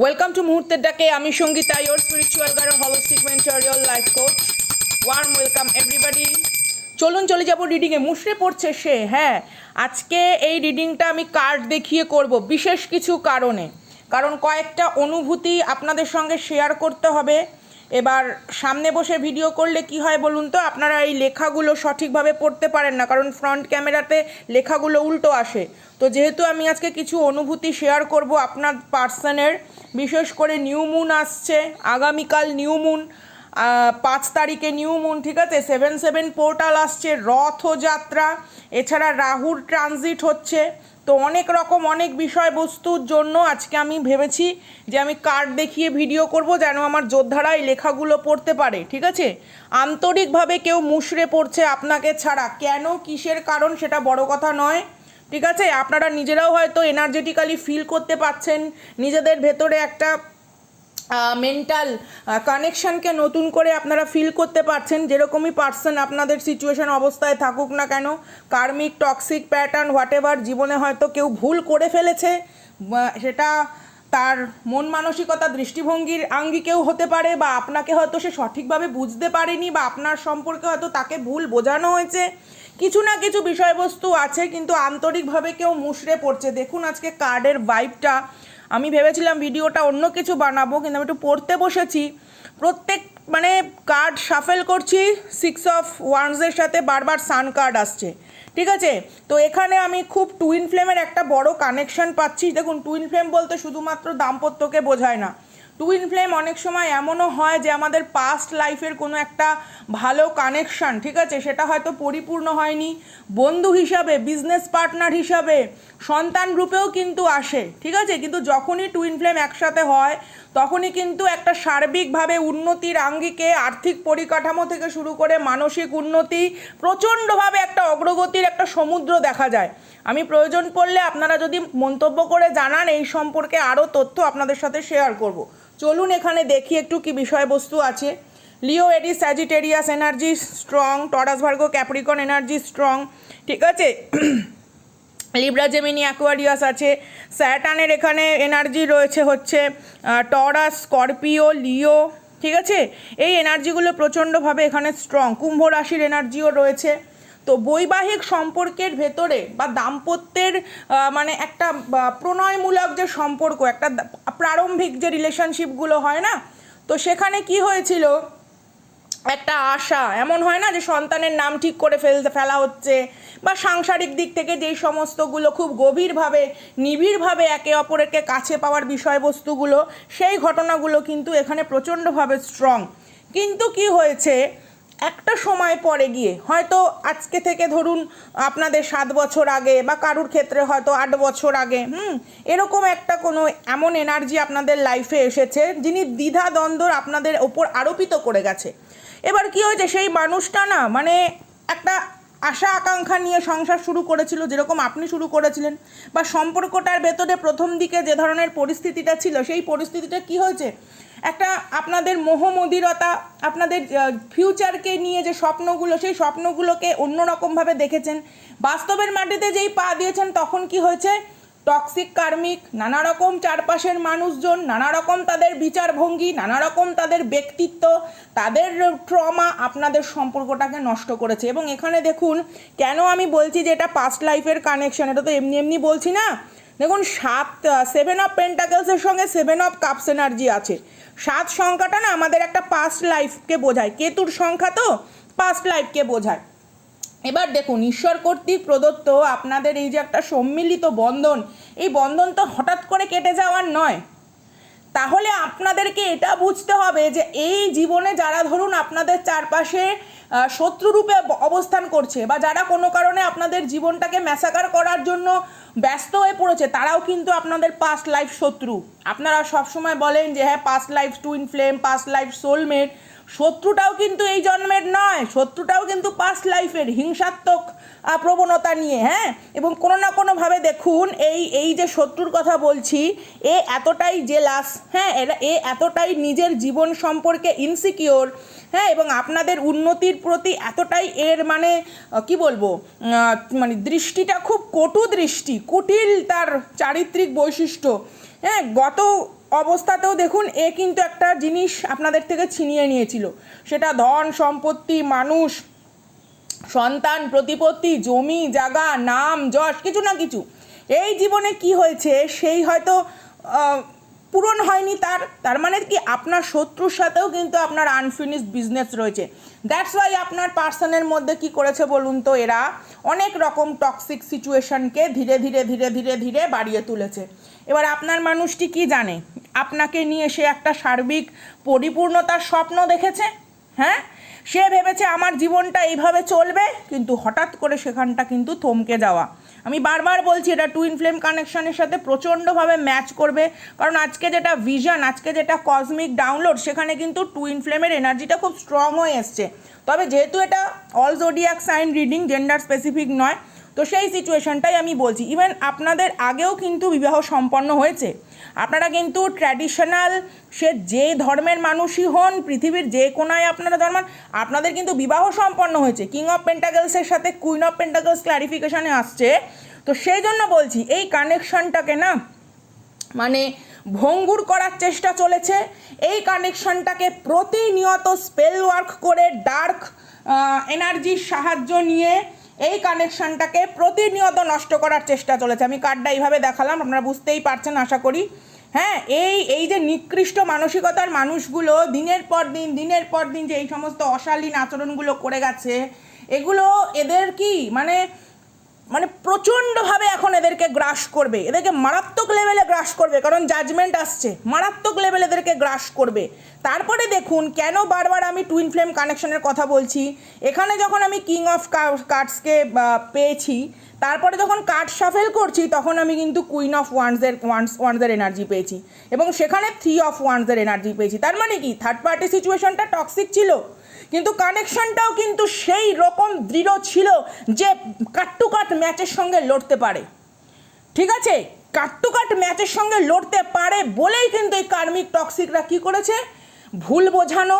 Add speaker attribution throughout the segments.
Speaker 1: Welcome to মুহূর্তের ডাকে আমি Sangeeta your spiritual guard holistic mentorial life coach warm welcome everybody চলুন চলে যাব রিডিংয়ে মুশড়ে পড়ছে সে হ্যাঁ। আজকে এই রিডিংটা আমি কার্ড দেখিয়ে করব, বিশেষ কিছু কারণে। কারণ কয়েকটা অনুভূতি আপনাদের সঙ্গে শেয়ার করতে হবে। এবার সামনে বসে ভিডিও করলে কি হয় বলুন তো? আপনারা এই লেখাগুলো সঠিকভাবে পড়তে পারেন না, কারণ ফ্রন্ট ক্যামেরাতে লেখাগুলো উল্টো আসে। তো যেহেতু আমি আজকে কিছু অনুভূতি শেয়ার করব আপনার পার্সনের বিশেষ করে নিউ মুন আসছে, আগামীকাল নিউ মুন পাঁচ তারিখে নিউ মুন ঠিক আছে? সেভেন সেভেন পোর্টাল আসছে, রথযাত্রা, এছাড়া রাহুর ট্রানজিট হচ্ছে। তো অনেক রকম, অনেক বিষয়বস্তুর জন্য আজকে আমি ভেবেছি যে আমি কার্ড দেখিয়ে ভিডিও করব যেন আমার যোদ্ধারা এই লেখাগুলো পড়তে পারে, ঠিক আছে? আন্তরিকভাবে কেউ মুশড়ে পড়ছে আপনাকে ছাড়া। কেন? কিসের কারণ? সেটা বড় কথা নয়, ঠিক আছে? আপনারা নিজেরাও হয়তো এনার্জেটিক্যালি ফিল করতে পাচ্ছেন নিজেদের ভেতরে একটা মেন্টাল কানেকশনকে নতুন করে আপনারা ফিল করতে পারছেন, যেরকমই পার্সন আপনাদের সিচুয়েশন অবস্থায় থাকুক না কেন karmic toxic pattern whatever জীবনে হয়তো কেউ ভুল করে ফেলেছে সেটা তার মন মানসিকতা, দৃষ্টিভঙ্গির আঙ্গিকেও হতে পারে, বা আপনাকে হয়তো সে সঠিকভাবে বুঝতে পারেনি, বা আপনার সম্পর্কে হয়তো তাকে ভুল বোঝানো হয়েছে, কিছু না কিছু বিষয়বস্তু আছে, কিন্তু আন্তরিকভাবে কেউ মুশড়ে পড়ছে। দেখুন আজকে কার্ডের ভাইবটা আমি ভেবেছিলাম ভিডিওটা অন্য কিছু বানাবো, কিন্তু আমি একটু পড়তে বসেছি। প্রত্যেক মানে কার্ড সাফেল করছি সিক্স অফ ওয়ান্সের সাথে বারবার সান কার্ড আসছে। ঠিক আছে? তো এখানে আমি খুব টুইন ফ্লেমের একটা বড় কানেকশন পাচ্ছি। দেখুন টুইন ফ্লেম বলতে শুধুমাত্র দাম্পত্যকে বোঝায় না। টুইন ফ্লেম অনেক সময় এমনও হয় যে আমাদের পাস্ট লাইফের কোনো একটা ভালো কানেকশন ঠিক আছে? সেটা হয়তো পরিপূর্ণ হয়নি। বন্ধু হিসাবে বিজনেস পার্টনার হিসাবে, সন্তান রূপেও কিন্তু আসে, ঠিক আছে? কিন্তু যখনই টুইন ফ্লেম একসাথে হয়, তখনই কিন্তু একটা সার্বিকভাবে উন্নতির আঙ্গিকে, আর্থিক পরিকাঠামো থেকে শুরু করে মানসিক উন্নতি, প্রচণ্ডভাবে একটা অগ্রগতির একটা সমুদ্র দেখা যায়। আমি প্রয়োজন পড়লে আপনারা যদি মন্তব্য করে জানান, এই সম্পর্কে আরও তথ্য আপনাদের সাথে শেয়ার করব। চলুন এখানে দেখি একটু কি বিষয়বস্তু আছে। লিও এডি Sagittarius energy strong Taurus Virgo Capricorn energy strong ঠিক আছে? লিব্রা জেমিনি অ্যাকোয়ারিয়াস আছে। স্যাটানের এখানে এনার্জি রয়েছে হচ্ছে টরাস স্করপিও লিও ঠিক আছে? এই এনার্জিগুলো প্রচণ্ডভাবে এখানে স্ট্রং কুম্ভ রাশির এনার্জিও রয়েছে। তো বৈবাহিক সম্পর্কের ভেতরে বা দাম্পত্যের মানে একটা প্রণয়মূলক যে সম্পর্ক, একটা প্রারম্ভিক যে রিলেশনশিপগুলো হয় না, তো সেখানে কি হয়েছিল? একটা আশা, এমন হয় না যে সন্তানের নাম ঠিক করে ফেলতে, ফেলা হচ্ছে বা সাংসারিক দিক থেকে যেই সমস্তগুলো খুব গভীরভাবে, নিবিড়ভাবে একে অপরকে কাছে পাওয়ার বিষয়বস্তুগুলো, সেই ঘটনাগুলো কিন্তু এখানে প্রচণ্ডভাবে স্ট্রং কিন্তু কি হয়েছে? একটা সময় পরে গিয়ে হয়তো আজকে থেকে ধরুন আপনাদের সাত বছর আগে বা কারুর ক্ষেত্রে হয়তো আট বছর আগে, হুম, এরকম একটা কোনো এমন এনার্জি আপনাদের লাইফে এসেছে যিনি দ্বিধা দ্বন্দ্ব আপনাদের ওপর আরোপিত করে গেছে। এবার কি হয়েছে? সেই মানুষটা না মানে একটা আশা আকাঙ্ক্ষা নিয়ে সংসার শুরু করেছিল, যেরকম আপনি শুরু করেছিলেন বা সম্পর্কটার ভেতরে প্রথম দিকে যে ধরনের পরিস্থিতিটা ছিল, সেই পরিস্থিতিটা কি হয়েছে? একটা আপনাদের মোহমদিরতা, আপনাদের ফিউচারকে নিয়ে যে স্বপ্নগুলো, সেই স্বপ্নগুলোকে অন্যরকমভাবে দেখেছেন। বাস্তবের মাটিতে যেই পা দিয়েছেন, তখন কি হয়েছে? টক্সিক কার্মিক নানা রকম চারপাশের মানুষজন নানা রকম তাদের বিচারভঙ্গি নানা রকম তাদের ব্যক্তিত্ব, তাদের ট্রমা আপনাদের সম্পর্কটাকে নষ্ট করেছে। এবং এখানে দেখুন, কেন আমি বলছি যে এটা পাস্ট লাইফের কানেকশন এটা তো এমনি এমনি বলছি না। দেখুন, সাত সেভেন অফ পেন্টাকেলসের সঙ্গে সেভেন অফ কাপস এনার্জি আছে। সাত সংখ্যাটা না আমাদের একটা পাস্ট লাইফকে বোঝায়। কেতুর সংখ্যা তো পাস্ট লাইফকে বোঝায়। এবার দেখুন, ঈশ্বর কর্তৃক প্রদত্ত আপনাদের এই যে একটা সম্মিলিত বন্ধন, এই বন্ধন তো হঠাৎ করে কেটে যাওয়ার নয়। তাহলে আপনাদেরকে এটা বুঝতে হবে যে এই জীবনে যারা ধরুন আপনাদের চারপাশে শত্রুরূপে অবস্থান করছে বা যারা কোনো কারণে আপনাদের জীবনটাকে ম্যাসাকার করার জন্য ব্যস্ত হয়ে পড়েছে, তারাও কিন্তু আপনাদের পাস্ট লাইফ শত্রু। আপনারা সবসময় বলেন যে হ্যাঁ past life twin flame past life soulmate শত্রুটাও কিন্তু এই জন্মের নয়, শত্রুটাও কিন্তু পাস্ট লাইফের হিংসাত্মক প্রবণতা নিয়ে হ্যাঁ? এবং কোনো না কোনোভাবে দেখুন, এই এই যে শত্রুর কথা বলছি, এ এতটাই জেলাস হ্যাঁ? এরা, এ এতটাই নিজের জীবন সম্পর্কে ইনসিকিওর হ্যাঁ? এবং আপনাদের উন্নতির প্রতি এতটাই এর মানে কি বলব মানে দৃষ্টিটা খুব কটু দৃষ্টি, কুটিল তার চারিত্রিক বৈশিষ্ট্য হ্যাঁ? গত অবস্থাতেও দেখুন, এ কিন্তু একটা জিনিস আপনাদের থেকে ছিনিয়ে নিয়েছিল। সেটা ধন, সম্পত্তি, মানুষ, সন্তান, প্রতিপত্তি, জমি জাগা নাম, যশ, কিছু না কিছু। এই জীবনে কি হয়েছে, সেই হয়তো পূরণ হয়নি তার তার মানে কি আপনার শত্রুর সাথেও কিন্তু আপনার আনফিনিশড বিজনেস রয়েছে। দ্যাটস ওয়াই আপনার পার্সনের মধ্যে কি করেছে বলুন তো এরা? অনেক রকম টক্সিক সিচুয়েশনকে ধীরে ধীরে ধীরে ধীরে ধীরে বাড়িয়ে তুলেছে। এবার আপনার মানুষটি কি জানে? আপনাকে নিয়ে সে একটা সার্বিক পরিপূর্ণতার স্বপ্ন দেখেছে? হ্যাঁ? সে ভেবেছে আমার জীবনটা এইভাবে চলবে, কিন্তু হঠাৎ করে সেখানটা কিন্তু থমকে যাওয়া। আমি বারবার বলছি, এটা টু ইনফ্লেম কানেকশনের সাথে প্রচণ্ডভাবে ম্যাচ করবে। কারণ আজকে যেটা ভিশন আজকে যেটা কসমিক ডাউনলোড সেখানে কিন্তু টু ইনফ্লেমের এনার্জিটা খুব স্ট্রং হয়ে এসছে। তবে যেহেতু এটা all zodiac sign reading gender specific নয় তো সেই সিচুয়েশনটাই আমি বলছি। ইভেন আপনাদের আগেও কিন্তু বিবাহ সম্পন্ন হয়েছে। আপনারা কিন্তু ট্র্যাডিশনাল সে যে ধর্মের মানুষই হন, পৃথিবীর যে কোনায় আপনারা ধর্মান আপনাদের কিন্তু বিবাহ সম্পন্ন হয়েছে। কিং অফ পেন্টাগলসের সাথে কুইন অফ পেন্টাগলস ক্লারিফিকেশানে আসছে। তো সেই জন্য বলছি, এই কানেকশনটাকে না মানে ভঙ্গুর করার চেষ্টা চলেছে। এই কানেকশনটাকে প্রতিনিয়ত স্পেল ওয়ার্ক করে ডার্ক এনার্জির সাহায্য নিয়ে এই কানেকশানটাকে প্রতিনিয়ত নষ্ট করার চেষ্টা চলেছে। আমি কার্ডটা এইভাবে দেখালাম, আপনারা বুঝতেই পারছেন আশা করি। হ্যাঁ এই এই যে নিকৃষ্ট মানসিকতার মানুষগুলো দিনের পর দিন, দিনের পর দিন যে এই সমস্ত অশালীন আচরণগুলো করে গেছে, এগুলো এদের কি? মানে মানে প্রচণ্ডভাবে এখন এদেরকে গ্রাস করবে। এদেরকে মারাত্মক লেভেলে গ্রাস করবে, কারণ জাজমেন্ট আসছে। মারাত্মক লেভেলে এদেরকে গ্রাস করবে। তারপরে দেখুন, কেন বারবার আমি টুইন ফ্লেম কানেকশনের কথা বলছি? এখানে যখন আমি কিং অফ কার্ডসকে পেয়েছি, তারপরে যখন কার্ড শাফেল করছি, তখন আমি কিন্তু কুইন অফ ওয়ান্সের ওয়ান্স ওয়ান্সের এনার্জি পেয়েছি। এবং সেখানে থ্রি অফ ওয়ান্সের এনার্জি পেয়েছি। তার মানে কি? থার্ড পার্টি সিচুয়েশনটা টক্সিক ছিল। কিন্তু কানেকশনটাও কিন্তু সেই রকম দৃঢ় ছিল যে কাট টু কাট ম্যাচের সঙ্গে লড়তে পারে। ঠিক আছে? কাট টু কাট ম্যাচের সঙ্গে লড়তে পারে বলেই কিন্তু এই কার্মিক টক্সিকরা কি করেছে? ভুল বোঝানো,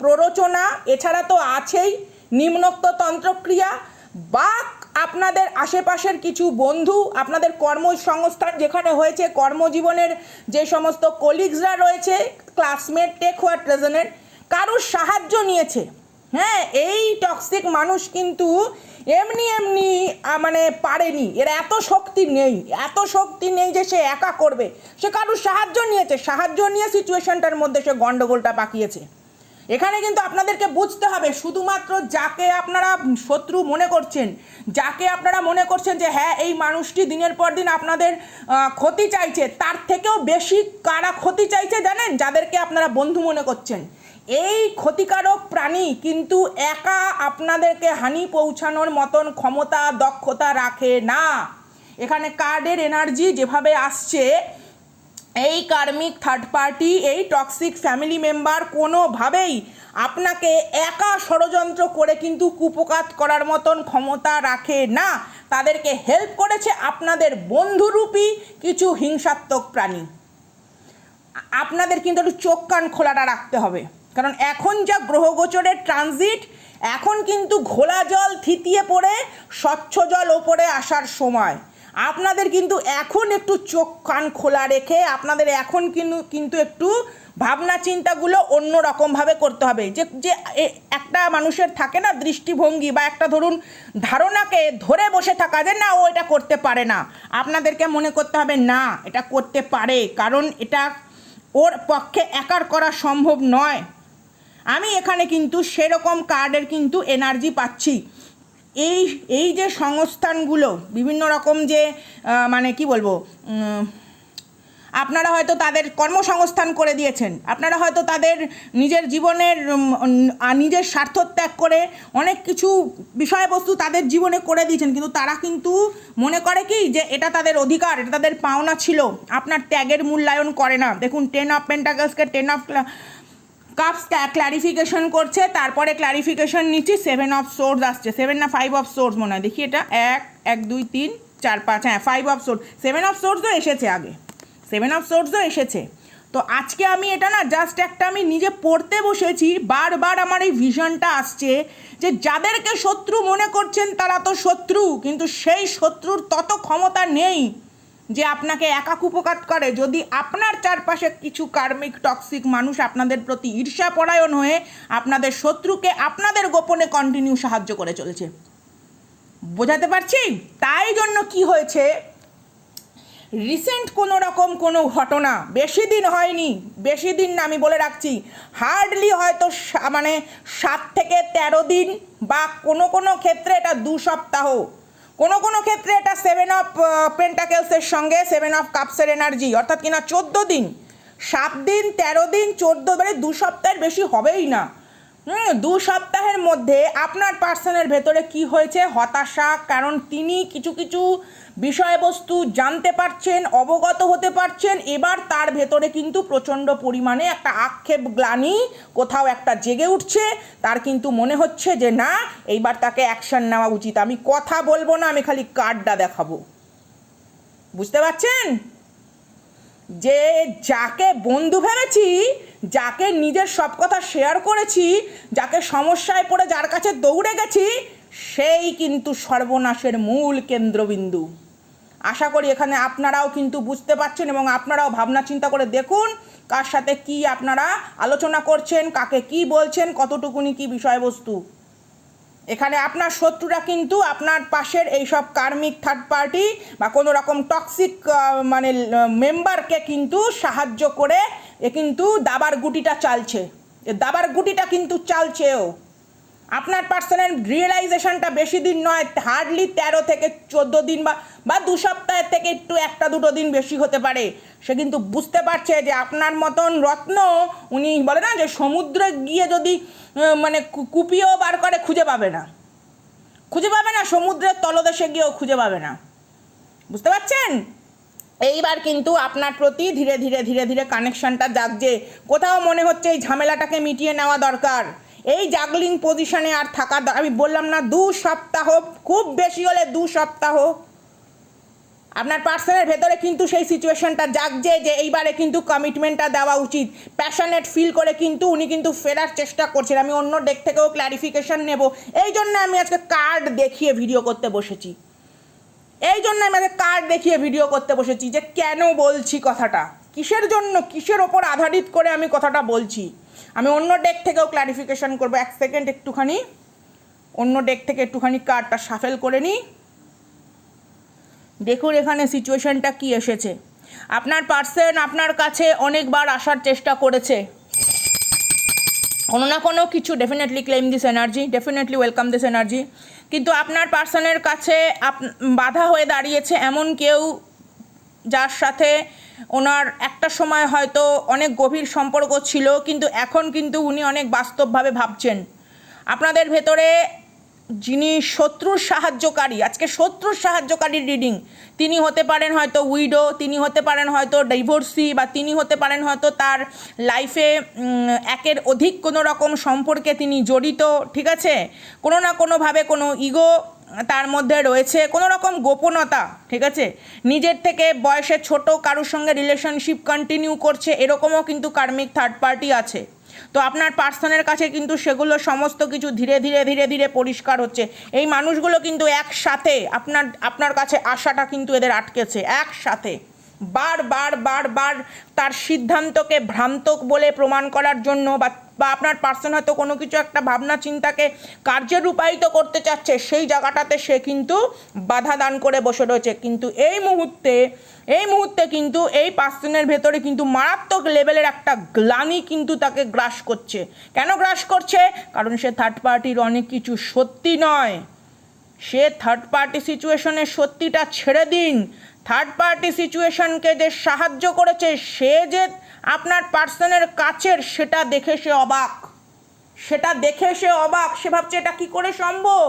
Speaker 1: প্ররোচনা, এছাড়া তো আছেই, নিম্নোক্ত তন্ত্রক্রিয়া। বা আপনাদের আশেপাশের কিছু বন্ধু, আপনাদের কর্মসংস্থান যেখানে হয়েছে, কর্মজীবনের যে সমস্ত কলিগসরা রয়েছে ক্লাসমেট টেক হোয়াট প্রেজেন্ট কারোর সাহায্য নিয়েছে। হ্যাঁ এই টক্সিক মানুষ কিন্তু এমনি এমনি মানে পারেনি। এর এত শক্তি নেই, এত শক্তি নেই যে সে একা করবে। সে কারোর সাহায্য নিয়েছে। সাহায্য নিয়ে সিচুয়েশনটার মধ্যে সে গণ্ডগোলটা পাকিয়েছে। এখানে কিন্তু আপনাদেরকে বুঝতে হবে শুধুমাত্র যাকে আপনারা শত্রু মনে করছেন, যাকে আপনারা মনে করছেন যে হ্যাঁ এই মানুষটি দিনের পর দিন আপনাদের ক্ষতি চাইছে, তার থেকেও বেশি কারা ক্ষতি চাইছে জানেন? যাদেরকে আপনারা বন্ধু মনে করছেন। এই ক্ষতিকারক প্রাণী কিন্তু একা আপনাদেরকে হানি পৌঁছানোর মতন ক্ষমতা, দক্ষতা রাখে না। এখানে কার্ডের এনার্জি যেভাবে আসছে এই কার্মিক থার্ড পার্টি এই টক্সিক ফ্যামিলি মেম্বার কোনোভাবেই আপনাকে একা ষড়যন্ত্র করে কিন্তু কুপকাত করার মতন ক্ষমতা রাখে না। তাদেরকে হেল্প করেছে আপনাদের বন্ধুরূপী কিছু হিংসাত্মক প্রাণী। আপনাদের কিন্তু একটু চোখ কান খোলাটা রাখতে হবে। কারণ এখন যা গ্রহগোচরের ট্রানজিট এখন কিন্তু ঘোলা জল থিতিয়ে পড়ে, স্বচ্ছ জল ওপরে আসার সময়। আপনাদের কিন্তু এখন একটু চোখ কান খোলা রেখে আপনাদের এখন কিন্তু কিন্তু একটু ভাবনা চিন্তাগুলো অন্য রকমভাবে করতে হবে। যে যে একটা মানুষের থাকে না দৃষ্টিভঙ্গি বা একটা ধরুন ধারণাকে ধরে বসে থাকা যে, না, ও এটা করতে পারে না। আপনাদেরকে মনে করতে হবে, না, এটা করতে পারে। কারণ এটা ওর পক্ষে একার করা সম্ভব নয়। আমি এখানে কিন্তু সেরকম কার্ডের কিন্তু এনার্জি পাচ্ছি। এই এই যে সংস্থানগুলো, বিভিন্ন রকম যে মানে কি বলব আপনারা হয়তো তাদের কর্মসংস্থান করে দিয়েছেন। আপনারা হয়তো তাদের নিজের জীবনের নিজের স্বার্থ ত্যাগ করে অনেক কিছু বিষয়বস্তু তাদের জীবনে করে দিয়েছেন। কিন্তু তারা কিন্তু মনে করে কি যে, এটা তাদের অধিকার, এটা তাদের পাওনা ছিল। আপনার ত্যাগের মূল্যায়ন করে না। দেখুন টেন অফ পেন্টাগলসকে টেন অফ কাপস ক্লারিফিকেশন করছে, তারপরে ক্লারিফিকেশন নিচ্ছি সেভেন অফ সোর্স আসছে। সেভেন না ফাইভ অফ সোর্স মনে হয়, দেখি এটা। এক এক, দুই, তিন, চার, পাঁচ হ্যাঁ five of swords seven of সোর্সও এসেছে আগে। সেভেন অফ সোর্সও এসেছে। তো আজকে আমি এটা না জাস্ট একটা আমি নিজে পড়তে বসেছি, বারবার আমার এই ভিশনটা আসছে যে যাদেরকে শত্রু মনে করছেন তারা তো শত্রু, কিন্তু সেই শত্রুর তত ক্ষমতা নেই। যে আপনাকে একা কুপকাত করে। যদি আপনার চারপাশে কিছু কার্মিক টক্সিক মানুষ আপনাদের প্রতি ঈর্ষাপরায়ণ হয়ে আপনাদের শত্রুকে আপনাদের গোপনে কন্টিনিউ সাহায্য করে চলেছে। বোঝাতে পারছি? তাই জন্য কি হয়েছে? রিসেন্ট কোনো রকম কোনো ঘটনা বেশি দিন হয়নি। বেশি দিন না, আমি বলে রাখছি। হার্ডলি হয়তো মানে সাত থেকে তেরো দিন বা কোনো কোনো ক্ষেত্রে এটা দু সপ্তাহ। কোনো কোনো ক্ষেত্রে এটা সেভেন অফ পেন্টাকেলসের সঙ্গে সেভেন অফ কাপসের এনার্জি অর্থাৎ কিনা চোদ্দ দিন, সাত দিন, তেরো দিন, চোদ্দ মানে দু সপ্তাহের বেশি হবেই না। দু সপ্তাহের মধ্যে আপনার পার্সনের ভেতরে কি হয়েছে? হতাশা? কারণ তিনি কিছু কিছু বিষয়বস্তু জানতে পারছেন, অবগত হতে পারছেন। এবার তার ভেতরে কিন্তু প্রচণ্ড পরিমাণে একটা আক্ষেপ গ্লানি, কোথাও একটা জেগে উঠছে। তার কিন্তু মনে হচ্ছে যে, না, এইবার তাকে অ্যাকশন নেওয়া উচিত। আমি কথা বলব না, আমি খালি কার্ডটা দেখাবো। বুঝতে পারছেন? যে যাকে বন্ধু ভেবেছি, যাকে নিজের সব কথা শেয়ার করেছি, যাকে সমস্যায় পড়ে যার কাছে দৌড়ে গেছি, সেই কিন্তু সর্বনাশের মূল কেন্দ্রবিন্দু। আশা করি এখানে আপনারাও কিন্তু বুঝতে পারছেন এবং আপনারাও ভাবনা চিন্তা করে দেখুন কার সাথে কি আপনারা আলোচনা করছেন, কাকে কি বলছেন, কতটুকুনি কি বিষয়বস্তু। এখানে আপনার শত্রুরা কিন্তু আপনার পাশের এই সব কার্মিক থার্ড পার্টি বা কোনো রকম টক্সিক মানে মেম্বারকে কিন্তু সাহায্য করে এ কিন্তু দাবার গুটিটা চালছে। এ দাবার গুটিটা কিন্তু চালছেও। আপনার পার্সনের রিয়েলাইজেশনটা বেশি দিন নয় হার্ডলি তেরো থেকে চোদ্দ দিন বা বা দু সপ্তাহের থেকে একটু একটা দুটো দিন বেশি হতে পারে। সে কিন্তু বুঝতে পারছে যে আপনার মতন রত্ন উনি বলে না যে সমুদ্রে গিয়ে যদি মানে কুপিয়েও বার করে খুঁজে পাবে না। খুঁজে পাবে না, সমুদ্রের তলদেশে গিয়েও খুঁজে পাবে না। বুঝতে পারছেন? এইবার কিন্তু আপনার প্রতি ধীরে ধীরে ধীরে ধীরে কানেকশনটা জাগছে। কোথাও মনে হচ্ছে এই ঝামেলাটাকে মিটিয়ে নেওয়া দরকার। এই জাগলিং পজিশনে আর থাকা আমি বললাম না দু সপ্তাহ, খুব বেশি হলে দু সপ্তাহ। আপনার পার্সনের ভেতরে কিন্তু সেই সিচুয়েশনটা জাগছে যে এইবারে কিন্তু কমিটমেন্টটা দেওয়া উচিত। প্যাশনেট ফিল করে কিন্তু উনি কিন্তু ফেরার চেষ্টা করছেন। আমি অন্য ডেক থেকেও ক্ল্যারিফিকেশন নেব। এই জন্য আমি আজকে কার্ড দেখিয়ে ভিডিও করতে বসেছি। এই জন্য আমি আজকে কার্ড দেখিয়ে ভিডিও করতে বসেছি যে কেন বলছি কথাটা? কিসের জন্য? কিসের ওপর আধারিত করে আমি কথাটা বলছি? আমি অন্য ডেক থেকেও ক্ল্যারিফিকেশন করব। এক সেকেন্ড একটুখানি। অন্য ডেক থেকে একটুখানি কার্ডটা সাফেল করে নিই। দেখুন এখানে সিচুয়েশনটা কি এসেছে। আপনার পার্সন আপনার কাছে অনেকবার আসার চেষ্টা করেছে। কোনো না কোনো কিছু definitely claim this energy definitely welcome this energy কিন্তু আপনার পার্সনের কাছে বাধা হয়ে দাঁড়িয়েছে এমন কেউ যার সাথে ওনার একটা সময় হয়তো অনেক গভীর সম্পর্ক ছিল, কিন্তু এখন কিন্তু উনি অনেক বাস্তবভাবে ভাবছেন। আপনাদের ভেতরে যিনি শত্রুর সাহায্যকারী, আজকে শত্রুর সাহায্যকারীর রিডিং তিনি হতে পারেন হয়তো উইডো তিনি হতে পারেন হয়তো ডাইভোর্সি বা তিনি হতে পারেন হয়তো তার লাইফে একের অধিক কোনো রকম সম্পর্কে তিনি জড়িত, ঠিক আছে? কোনো না কোনোভাবে কোনো ইগো তার মধ্যে রয়েছে কোনো রকম গোপনতা, ঠিক আছে? নিজের থেকে বয়সে ছোট কারোর সঙ্গে রিলেশনশিপ কন্টিনিউ করছে, এরকমও কিন্তু কার্মিক থার্ড পার্টি আছে। তো আপনার পার্সনের কাছে কিন্তু সেগুলো সমস্ত কিছু ধীরে ধীরে ধীরে ধীরে পরিষ্কার হচ্ছে। এই মানুষগুলো কিন্তু একসাথে আপনার আপনার কাছে আসাটা কিন্তু এদের আটকেছে, একসাথে। বার বার বার বার তার সিদ্ধান্তকে ভ্রান্ত বলে প্রমাণ করার জন্য বা বা আপনার পার্সন হয়তো কোনো কিছু একটা ভাবনা, চিন্তাকে কার্যে রূপায়িত করতে চাচ্ছে, সেই জায়গাটাতে সে কিন্তু বাধা দান করে বসে রয়েছে। কিন্তু এই মুহূর্তে এই মুহূর্তে কিন্তু এই পার্সনের ভেতরে কিন্তু মারাত্মক লেভেলের একটা গ্লানি কিন্তু তাকে গ্রাস করছে। কেন গ্রাস করছে? কারণ সে থার্ড পার্টির অনেক কিছু সত্যি নয়। সে থার্ড পার্টি সিচুয়েশনের সত্যিটা ছেড়ে দিন। থার্ড পার্টি সিচুয়েশনকে যে সাহায্য করেছে, সে যে আপনার পার্সনের কাছের সেটা দেখে সে অবাক। সেটা দেখে সে অবাক, সে ভাবছে এটা কি করে সম্ভব?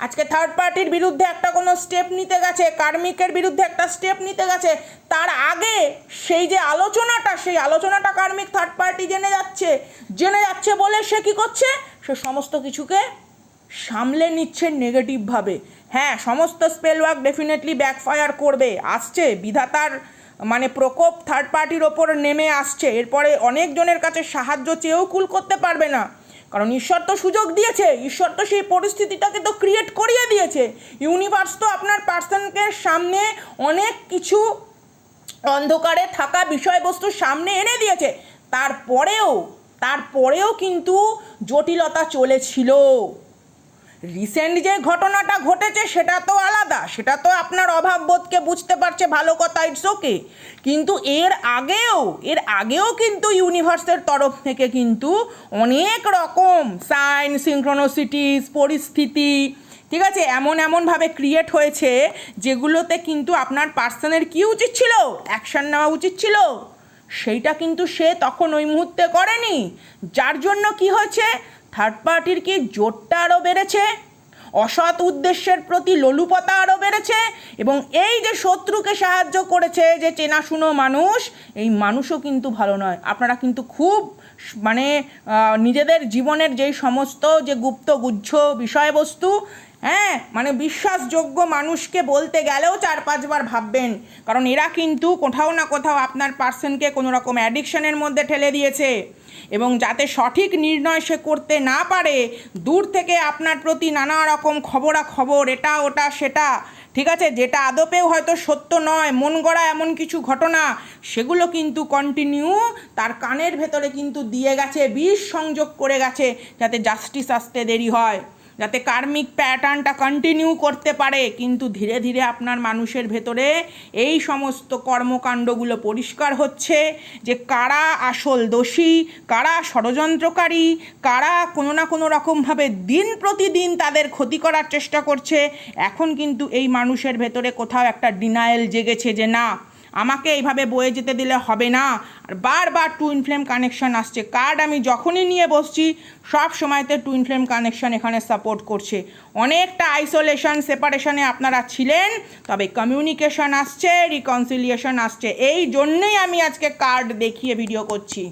Speaker 1: আজকে থার্ড পার্টির বিরুদ্ধে একটা কোনো স্টেপ নিতে গেছে, কার্মিকের বিরুদ্ধে একটা স্টেপ নিতে গেছে, তার আগে সেই যে আলোচনাটা, সেই আলোচনাটা কার্মিক থার্ড পার্টি জেনে যাচ্ছে। জেনে যাচ্ছে বলে সে কি করছে? সে সমস্ত কিছুকে সামলে নিচ্ছে নেগেটিভভাবে হ্যাঁ সমস্ত স্পেল ওয়ার্ক ডেফিনেটলি ব্যাকফায়ার করবে, আসছে, বিধাতার মানে প্রকোপ থার্ড পার্টির ওপর নেমে আসছে। এরপরে অনেকজনের কাছে সাহায্য চেয়েও কুল করতে পারবে না। কারণ ঈশ্বর তো সুযোগ দিয়েছে। ঈশ্বর তো সেই পরিস্থিতিটাকে তো ক্রিয়েট করিয়ে দিয়েছে। ইউনিভার্স তো আপনার পার্সনকে সামনে অনেক কিছু অন্ধকারে থাকা বিষয়বস্তু সামনে এনে দিয়েছে। তারপরেও তারপরেও কিন্তু জটিলতা চলেছিল। রিসেন্ট যে ঘটনাটা ঘটেছে, সেটা তো আলাদা। সেটা তো আপনার অভাব বোধকে বুঝতে পারছে, ভালো কথা ইটস ওকে কিন্তু এর আগেও এর আগেও কিন্তু ইউনিভার্সের তরফ থেকে কিন্তু অনেক রকম সাইন সিনক্রোনোসিটিস পরিস্থিতি, ঠিক আছে? এমন এমনভাবে ক্রিয়েট হয়েছে, যেগুলোতে কিন্তু আপনার পার্সনের কি উচিত ছিল? অ্যাকশান নেওয়া উচিত ছিল। সেইটা কিন্তু সে তখন ওই মুহূর্তে করেনি। যার জন্য কি হয়েছে? থার্ড পার্টির কি জোরটা আরও বেড়েছে? অসৎ উদ্দেশ্যের প্রতি লোলুপতা আরও বেড়েছে এবং এই যে শত্রুকে সাহায্য করেছে যে চেনাশুনো মানুষ, এই মানুষও কিন্তু ভালো নয়। আপনারা কিন্তু খুব মানে নিজেদের জীবনের যেই সমস্ত যে গুপ্ত গুচ্ছ বিষয়বস্তু হ্যাঁ মানে বিশ্বাসযোগ্য মানুষকে বলতে গেলেও চার পাঁচবার ভাববেন। কারণ এরা কিন্তু কোথাও না কোথাও আপনার পার্সনকে কোনো রকম অ্যাডিকশনের মধ্যে ঠেলে দিয়েছে। এবং যাতে সঠিক নির্ণয় সে করতে না পারে, দূর থেকে আপনার প্রতি নানা রকম খবরাখবর, এটা, ওটা, সেটা, ঠিক আছে? যেটা আদপেও হয়তো সত্য নয়, মন গড়া এমন কিছু ঘটনা, সেগুলো কিন্তু কন্টিনিউ তার কানের ভেতরে কিন্তু দিয়ে গেছে, বিষ সংযোগ করে গেছে, যাতে জাস্টিস আসতে দেরি হয়। যাতে কার্মিক প্যাটার্নটা কন্টিনিউ করতে পারে, কিন্তু ধীরে ধীরে আপনার মানুষের ভেতরে এই সমস্ত কর্মকাণ্ডগুলো পরিষ্কার হচ্ছে যে কারা আসল দোষী, কারা ষড়যন্ত্রকারী, কারা কোনো না কোনো রকমভাবে দিন প্রতিদিন তাদের ক্ষতি করার চেষ্টা করছে। এখন কিন্তু এই মানুষের ভেতরে কোথাও একটা ডিনায়েল জেগেছে যে না আমাকে এইভাবে বয়ে যেতে দিলে হবে না। আর বারবার টুইন ফ্লেম কানেকশন আসছে। কার্ড আমি যখনই নিয়ে বসছি, সব সময়তে টুইন ফ্লেম কানেকশন এখানে সাপোর্ট করছে। অনেকটা আইসোলেশন সেপারেশনে আপনারা ছিলেন, তবে কমিউনিকেশন আসছে রিকনসিলিয়েশন আসছে। এই জন্যেই আমি আজকে কার্ড দেখিয়ে ভিডিও করছি।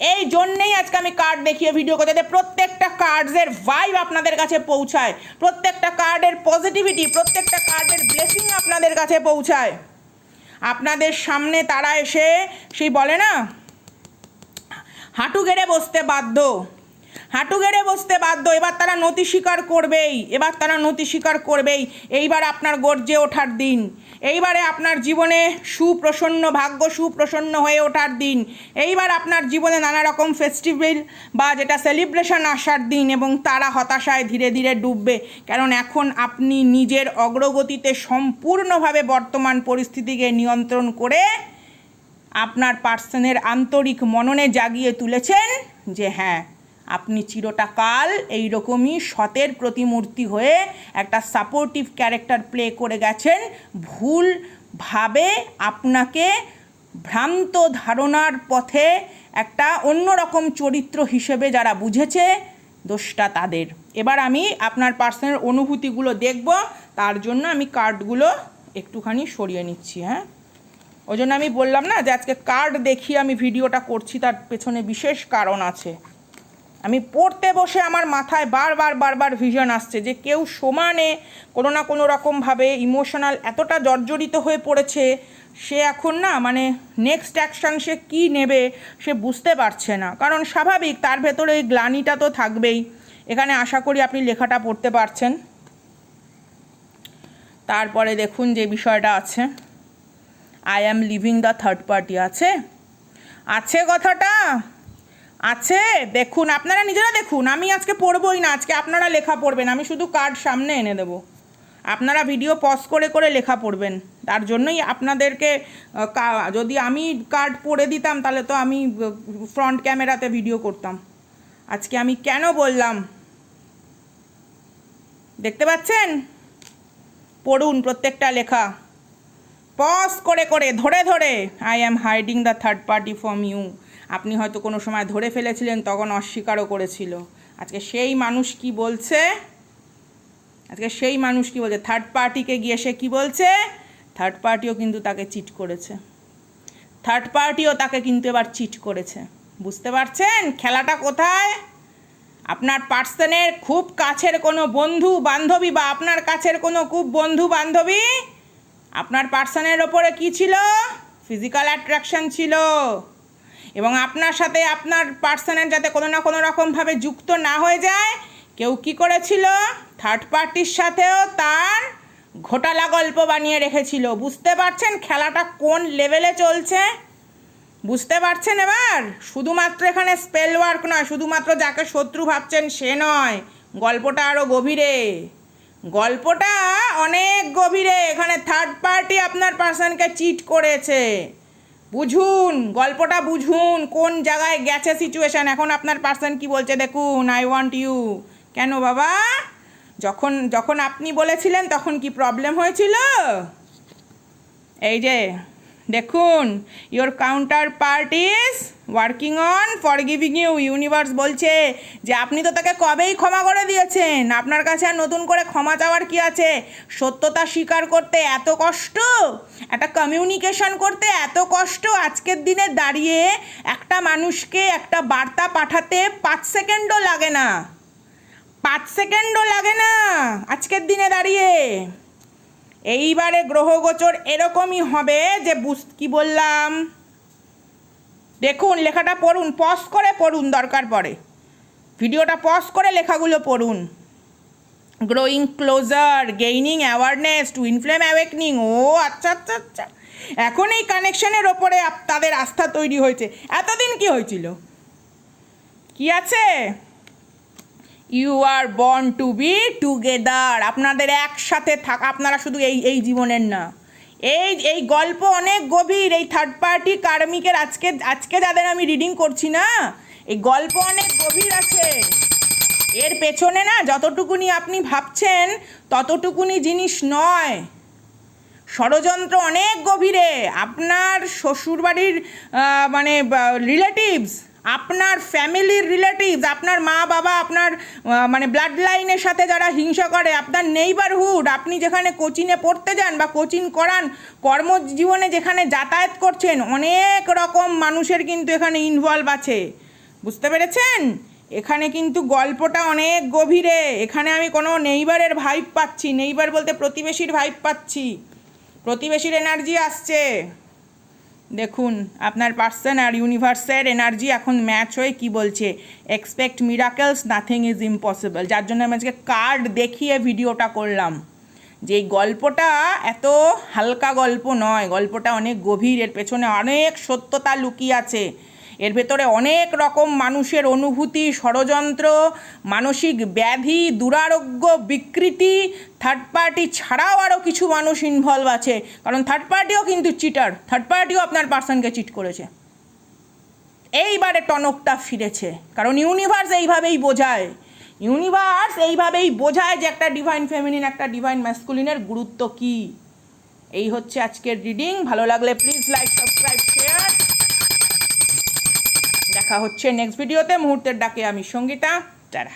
Speaker 1: এই জন্যেই আজকে আমি কার্ড দেখিয়ে ভিডিও করতে যাতে প্রত্যেকটা কার্ডসের ভাইব আপনাদের কাছে পৌঁছায়। প্রত্যেকটা কার্ডের পজিটিভিটি প্রত্যেকটা কার্ডের ব্লেসিং আপনাদের কাছে পৌঁছায়। আপনাদের সামনে তারা এসে, সেই বলে না? হাঁটু গেড়ে বসতে বাধ্য। হাঁটু গেড়ে বসতে বাধ্য। এবার তারা নতি স্বীকার করবেই। এবার তারা নতি স্বীকার করবেই। এইবার আপনার গর্জে ওঠার দিন। এইবারে আপনার জীবনে সুপ্রসন্ন, ভাগ্য সুপ্রসন্ন হয়ে ওঠার দিন। এইবার আপনার জীবনে নানা রকম ফেস্টিভ্যাল বা যেটা সেলিব্রেশন আসার দিন এবং তারা হতাশায় ধীরে ধীরে ডুববে। কারণ এখন আপনি নিজের অগ্রগতিতে সম্পূর্ণভাবে বর্তমান পরিস্থিতিকে নিয়ন্ত্রণ করে আপনার পার্সনের আন্তরিক মননে জাগিয়ে তুলেছেন যে হ্যাঁ আপনি চিরটা কাল এইরকমই সতের প্রতিমূর্তি হয়ে একটা সাপোর্টিভ ক্যারেক্টার প্লে করে গেছেন। ভুলভাবে আপনাকে ভ্রান্ত ধারণার পথে একটা অন্যরকম চরিত্র হিসেবে যারা বুঝেছে, দোষটা তাদের। এবার আমি আপনার পার্সনের অনুভূতিগুলো দেখব, তার জন্য আমি কার্ডগুলো একটুখানি সরিয়ে নিচ্ছি হ্যাঁ? ওই জন্য আমি বললাম না যে আজকে কার্ড দেখিয়ে আমি ভিডিওটা করছি, তার পেছনে বিশেষ কারণ আছে। আমি পড়তে বসে আমার মাথায় বারবার বারবার ভিশন আসছে যে কেউ সমানে কোনো না কোনো রকমভাবে ইমোশনাল এতটা জর্জরিত হয়ে পড়েছে, সে এখন না মানে নেক্সট অ্যাকশান সে কী নেবে সে বুঝতে পারছে না। কারণ স্বাভাবিক তার ভেতরে এই গ্লানিটা তো থাকবেই। এখানে আশা করি আপনি লেখাটা পড়তে পারছেন। তারপরে দেখুন যে বিষয়টা আছে। I am leaving the third party আছে? আছে কথাটা? আছে? দেখুন, আপনারা নিজেরা দেখুন, আমি আজকে পড়বই না, আজকে আপনারা লেখা পড়বেন, আমি শুধু কার্ড সামনে এনে দেবো। আপনারা ভিডিও পজ করে করে লেখা পড়বেন, তার জন্যই আপনাদেরকে যদি আমি কার্ড পড়ে দিতাম, তাহলে তো আমি ফ্রন্ট ক্যামেরাতে ভিডিও করতাম। আজকে আমি কেন বললাম? দেখতে পাচ্ছেন? পড়ুন প্রত্যেকটা লেখা। পজ করে করে, ধরে ধরে। I am hiding the third party from you আপনি হয়তো কোনো সময় ধরে ফেলেছিলেন, তখন অস্বীকারও করেছিল। আজকে সেই মানুষ কি বলছে? আজকে সেই মানুষ কি বলছে? থার্ড পার্টিকে গিয়ে সে কি বলছে? থার্ড পার্টিও কিন্তু তাকে চিট করেছে। থার্ড পার্টিও তাকে কিন্তু এবার চিট করেছে। বুঝতে পারছেন? খেলাটা কোথায়? আপনার পার্সনের খুব কাছের কোনো বন্ধু, বান্ধবী বা আপনার কাছের কোনো খুব বন্ধু, বান্ধবী, আপনার পার্সনের ওপরে কি ছিল? ফিজিক্যাল অ্যাট্রাকশন ছিল। এবং আপনার সাথে আপনার পার্সনের যাতে কোনো না কোনো রকমভাবে যুক্ত না হয়ে যায়, কেউ কি করেছিল? থার্ড পার্টির সাথেও তার ঘোটালা গল্প বানিয়ে রেখেছিল। বুঝতে পারছেন খেলাটা কোন লেভেলে চলছে? বুঝতে পারছেন এবার? শুধুমাত্র এখানে স্পেল ওয়ার্ক নয়, শুধুমাত্র যাকে শত্রু ভাবছেন সে নয়, গল্পটা আরও গভীরে। গল্পটা অনেক গভীরে। এখানে থার্ড পার্টি আপনার পার্সনকে চিট করেছে। বুঝুন, গল্পটা বুঝুন, কোন জায়গায় গেছে সিচুয়েশান এখন আপনার পার্সন কি বলছে? দেখুন আই ওয়ান্ট ইউ কেন বাবা? যখন যখন আপনি বলেছিলেন, তখন কি প্রবলেম হয়েছিল? এই যে দেখুন your counterpart is working on for giving you universe বলছে যে আপনি তো তাকে কবেই ক্ষমা করে দিয়েছেন? আপনার কাছে আর নতুন করে ক্ষমা চাওয়ার কি আছে? সত্যতা স্বীকার করতে এত কষ্ট? একটা কমিউনিকেশন করতে এত কষ্ট? আজকের দিনে দাঁড়িয়ে একটা মানুষকে একটা বার্তা পাঠাতে পাঁচ সেকেন্ডও লাগে না। পাঁচ সেকেন্ডও লাগে না আজকের দিনে দাঁড়িয়ে। এইবারে গ্রহগোচর এরকমই হবে যে বুঝ কি বললাম? দেখুন, লেখাটা পড়ুন পজ করে পড়ুন দরকার পড়ে। ভিডিওটা পজ করে লেখাগুলো পড়ুন। Growing closer gaining awareness to inflame awakening ও আচ্ছা আচ্ছা আচ্ছা। এখন এই কানেকশনের ওপরে তাদের আস্থা তৈরি হয়েছে। এতদিন কি হয়েছিল? কি আছে? You are born to be together আপনাদের একসাথে থাক, আপনারা শুধু এই এই জীবনের না। এই এই গল্প অনেক গভীর, এই থার্ড পার্টি কার্মিকের আজকে আজকে যাদের আমি রিডিং করছি না, এই গল্প অনেক গভীর আছে। এর পেছনে না যতটুকুনি আপনি ভাবছেন, ততটুকুনি জিনিস নয়। ষড়যন্ত্র অনেক গভীরে। আপনার শ্বশুরবাড়ির মানে রিলেটিভস আপনার ফ্যামিলির রিলেটিভস আপনার মা বাবা, আপনার মানে ব্লাড লাইনের সাথে যারা হিংসা করে, আপনার নেইবারহুড আপনি যেখানে কোচিংয়ে পড়তে যান বা কোচিং করান, কর্মজীবনে যেখানে যাতায়াত করছেন, অনেক রকম মানুষের কিন্তু এখানে ইনভলভ আছে। বুঝতে পেরেছেন? এখানে কিন্তু গল্পটা অনেক গভীরে। এখানে আমি কোনো নেইবারের ভাইব পাচ্ছি নেইবার বলতে প্রতিবেশীর ভাইব পাচ্ছি। প্রতিবেশীর এনার্জি আসছে। দেখুন, আপনার পার্সন আর ইউনিভার্সের এনার্জি এখন ম্যাচ হয়ে কি বলছে? Expect miracles nothing is impossible যার জন্য আমি আজকে কার্ড দেখিয়ে ভিডিওটা করলাম। যে গল্পটা এত হালকা গল্প নয়, গল্পটা অনেক গভীর এর পেছনে অনেক সত্যতা লুকিয়ে আছে। এর ভেতরে অনেক রকম মানুষের অনুভূতি, ষড়যন্ত্র, মানসিক ব্যাধি, দুরারোগ্য, বিকৃতি থার্ড পার্টি ছাড়াও আরও কিছু মানুষ ইনভলভ আছে। কারণ থার্ড পার্টিও কিন্তু চিটার থার্ড পার্টিও আপনার পার্সনকে চিট করেছে। এইবারে টনকটা ফিরেছে। কারণ ইউনিভার্স এইভাবেই বোঝায়। ইউনিভার্স এইভাবেই বোঝায় যে একটা ডিভাইন ফেমিনিন একটা ডিভাইন ম্যাসকুলিনের গুরুত্ব কী। এই হচ্ছে আজকের রিডিং ভালো লাগলে প্লিজ লাইক সাবস্ক্রাইব শেয়ার দেখা হচ্ছে নেক্সট ভিডিওতে মুহূর্তের ডাকে আমি সঙ্গীতা। টাটা।